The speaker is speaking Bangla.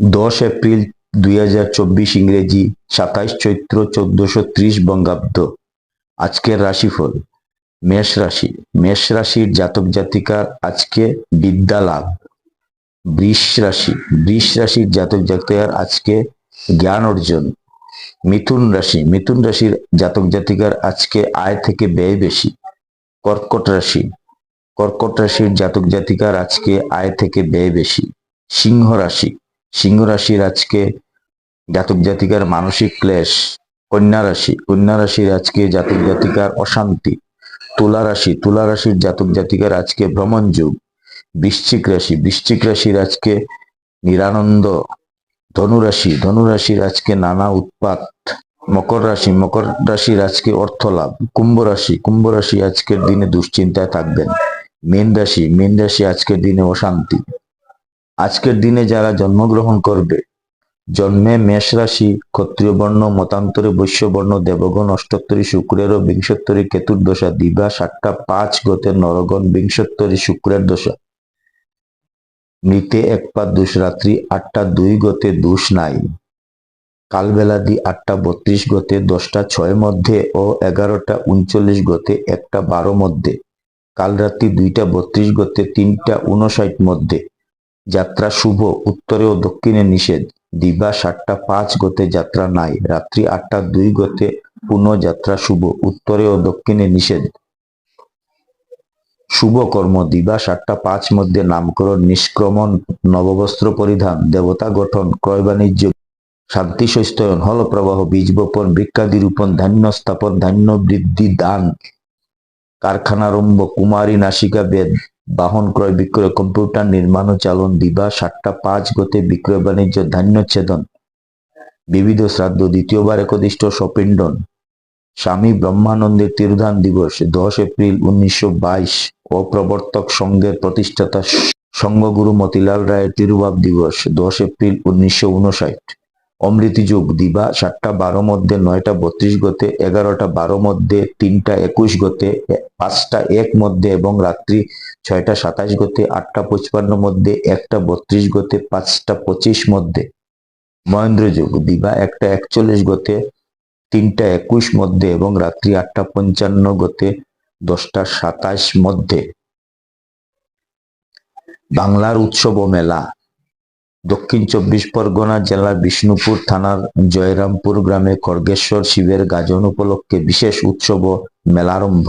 দশ এপ্রিল দুই হাজার চব্বিশ ইংরেজি সাতাইশ চৈত্র চোদ্দশো ত্রিশ বঙ্গাব্দ। আজকের রাশিফল, মেষ রাশি। মেষ রাশির জাতক জাতিকার আজকে বিদ্যা লাভ। বৃষ রাশি। বৃষ রাশির জাতক জাতিকার আজকে জ্ঞান অর্জন। মিথুন রাশি। মিথুন রাশির জাতক জাতিকার আজকে আয় থেকে ব্যয় বেশি। কর্কট রাশি। কর্কট রাশির জাতক জাতিকার আজকে আয় থেকে ব্যয় বেশি। সিংহ রাশি। সিংহ রাশির আজকে জাতক জাতিকার মানসিক ক্লেশ, কন্যা রাশি, কন্যা রাশির আজকে জাতক জাতিকার অশান্তি, তুলা রাশি, তুলা রাশির জাতক জাতিকার আজকে ভ্রমণ যুগ, বৃশ্চিক রাশি, বৃশ্চিক রাশির আজকে নিরানন্দ ধনুরাশি ধনুরাশির আজকে নানা উৎপাত, মকর রাশি, মকর রাশির আজকে অর্থ লাভ কুম্ভ রাশি কুম্ভ রাশি আজকের দিনে দুশ্চিন্তায় থাকবেন, মীন রাশি মীন রাশি আজকের দিনে অশান্তি। আজকের দিনে যারা জন্মগ্রহণ করবে, জন্মে মেষ রাশি, ক্ষত্রিয় বর্ণ, মতান্তরে বৈশ্য বর্ণ, দেবগণ, অষ্টোত্তরী শুক্রের ও বিংশোত্তরী কেতুর দশা, দিবা, সাতটা, পাঁচ গতে নরগণ, বিংশোত্তরী শুক্রের দশা। মৃতে এক পা দুষ রাত্রি, আটটা দুই গতে দুষ নাই। কালবেলা দি আটটা বত্রিশ গতে দশটা ছয় মধ্যে ও এগারোটা উনচল্লিশ গতে একটা বারো মধ্যে। কাল রাত্রি দুইটা বত্রিশ গতে তিনটা উনষাট মধ্যে। যাত্রা শুভ, উত্তরে ও দক্ষিণে নিষেধ। দিবা সাতটা পাঁচ গতে যাত্রা নাই, রাত্রি আটটা দুই গতে পুনঃ যাত্রা শুভ, উত্তরে ও দক্ষিণে নিষেধ। শুভ কর্ম, দিবা সাতটা পাঁচ মধ্যে নামকরণ, নিষ্ক্রমণ, নববস্ত্র পরিধান, দেবতা গঠন, ক্রয় বাণিজ্য, শান্তি সৈস্তয়ন হল প্রবাহ বীজ বপন বৃক্ষাদি রূপণ, ধান্য স্থাপন, ধান্য বৃদ্ধি, দান, কারখানারম্ভ, কুমারী, নাসিকা, বেদ বাহন ক্রয় বিক্রয় কম্পিউটার নির্মাণ চালন, দিবা, সাতটা, পাঁচ, গতে বিক্রয় বাণিজ্য ধান্যচ্ছেদন বিবিধ শ্রাদ্ধ, দ্বিতীয়বার একদিষ্ট সপিণ্ডন স্বামী ব্রহ্মানন্দের তিরুধান দিবস, দশ এপ্রিল উনিশশো বাইশ। ও প্রবর্তক সংঘের প্রতিষ্ঠাতা সঙ্গগুরু মতিলাল রায়ের তিরুভাব দিবস, দশ এপ্রিল উনিশশো উনষাট। অমৃতি যুগ দিবা, সাতটা বারো মধ্যে, নয়টা বত্রিশ গতে, এগারোটা বারো মধ্যে, তিনটা একুশ গতে, পাঁচটা এক মধ্যে এবং রাত্রি ছয়টা সাতাশ গতে, আটটা পঁচপান্ন মধ্যে, একটা বত্রিশ গতে, পাঁচটা পঁচিশ মধ্যে। মহেন্দ্র যুগ দিবা, একটা একচল্লিশ গতে, তিনটা একুশ মধ্যে এবং রাত্রি আটটা পঞ্চান্ন গতে, দশটা সাতাশ মধ্যে। বাংলার উৎসব মেলা। দক্ষিণ চব্বিশ পরগনা জেলার বিষ্ণুপুর থানার জয়রামপুর গ্রামে খড়গেশ্বর শিবের গাজন উপলক্ষে বিশেষ উৎসব ও মেলারম্ভ।